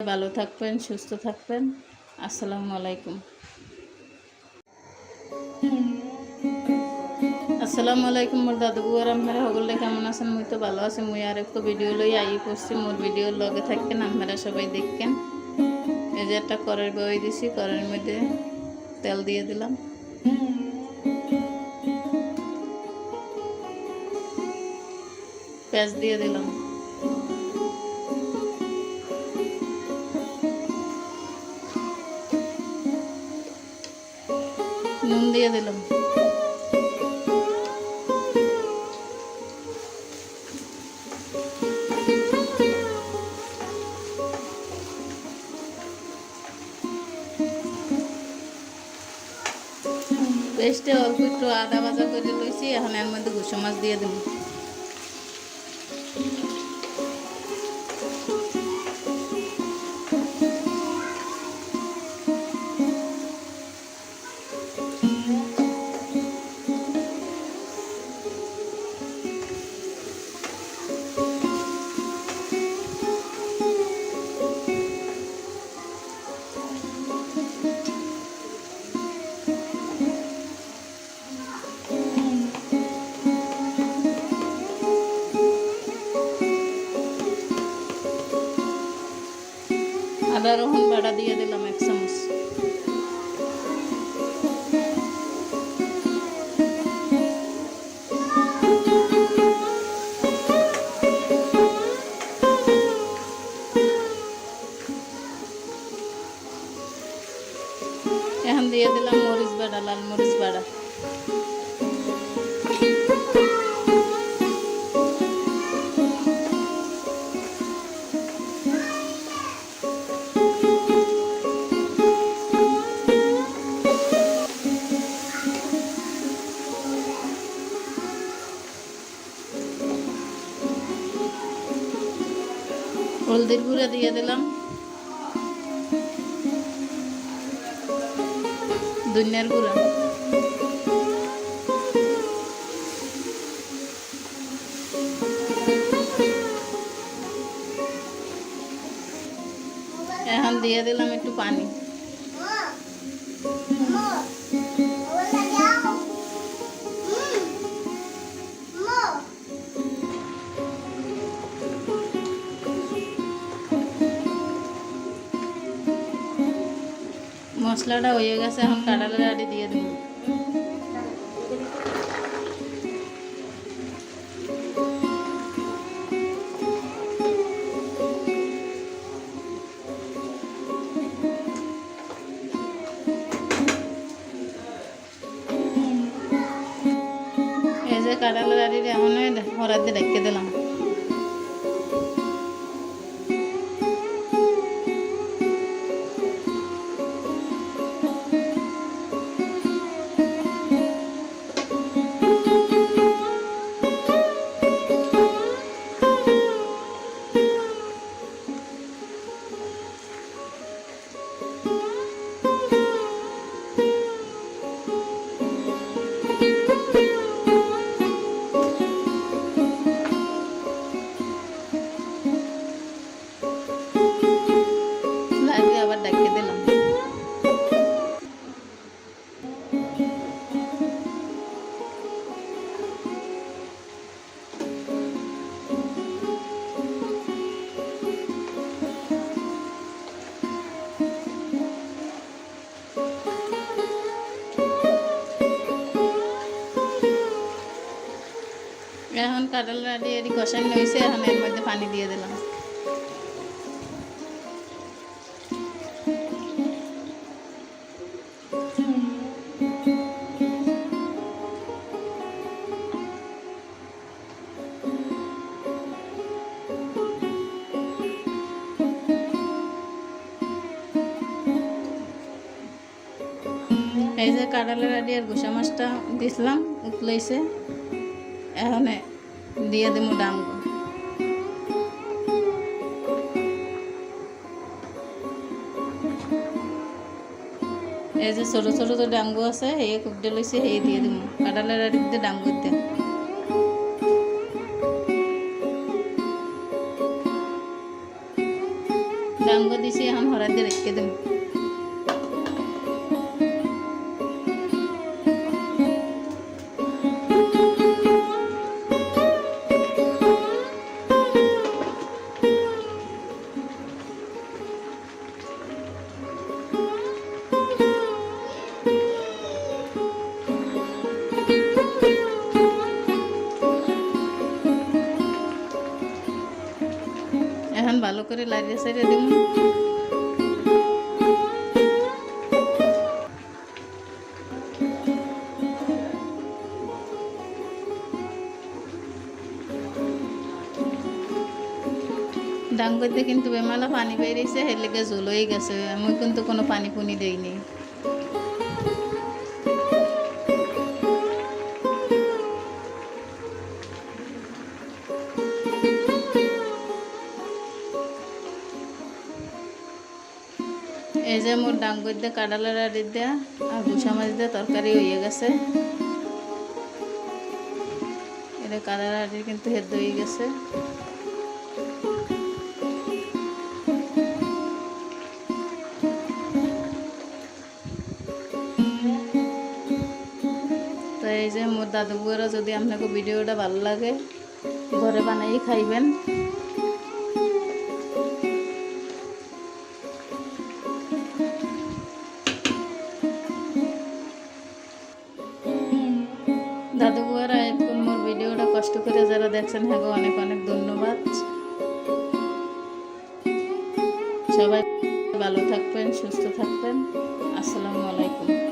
ভালো থাকবেন, সুস্থ থাকবেন। আসসালামু আলাইকুম। আসসালামু আলাইকুম মোর দাদু বুয়ার আপনারা সকলে কেমন আছেন? মুই তো ভালো আছি। মুই আর একটা ভিডিও লই আই করছি মোর ভিডিওর লগে থাকেন আপনারা সবাই দেখেন এই যে একটা করের বই দিছি করের মধ্যে তেল দিয়ে দিলাম। পেঁয়াজ দিয়ে দিলাম। নুন দিয়ে দিলাম পেস্টে অল্প একটু আদা ভাজা করে লইছি এখন এর মধ্যে গুসো মাছ দিয়ে দেবো আদা রসুন দিয়ে দিলাম এক চামচ এখন দিয়ে দিলাম মরিচ বাটা লাল মরিচ বাটা হলদির গুঁড়া দিয়ে দিলাম। ধনিয়ার গুঁড়া। এখন দিয়ে দিলাম একটু পানি। মশলাটা হয়ে গেছে এখন কাঁঠালের আড়ি দিয়ে দেবো। কাঁঠালের আড়ি এমন হরাতে রেখে দিলাম এখন কাঁঠাল রাডি এটি কষানো হয়েছে, এখন এর মধ্যে পানি দিয়ে দিলাম। এই যে কাঁঠালের আর গোসা মাছটা দিছিলাম, উতলাইছে। এখন দিয়ে দেবো ডাঙ্গ এই যে ছোট ছোট তো ডাঙ্গু আছে সেই কুকডে লইছে সেই দিয়ে দিব। কাঁঠালের আড়িতে ডাঙ্গু দিয়ে ডাঙ্গু দিছি, এখন হরাই দিয়ে রেখে দিন এখন ভালো করে লাইরে সাইরে দিব। ডাঙ্গতে কিন্তু বেমালা পানি বেরিয়েছে হেলেগে জল হয়ে গেছে। আমি কিন্তু কোনো পানি পুনি দেইনি। যে মোর ডাঙ্গর দিয়ে কাঁডালের আড়ি দেয়া আর গুসা মাছ দিয়ে তরকারি হয়ে গেছে। এটা কাঁডার আড়ি কিন্তু হেদ হয়ে গেছে। তো এই যে মোর দাদু যদি আপনাকে ভিডিওটা ভালো লাগে, ঘরে বানাই খাইবেন। দেখছেন হ্যাঁ অনেক অনেক ধন্যবাদ। সবাই ভালো থাকবেন সুস্থ থাকবেন। আসসালামু আলাইকুম।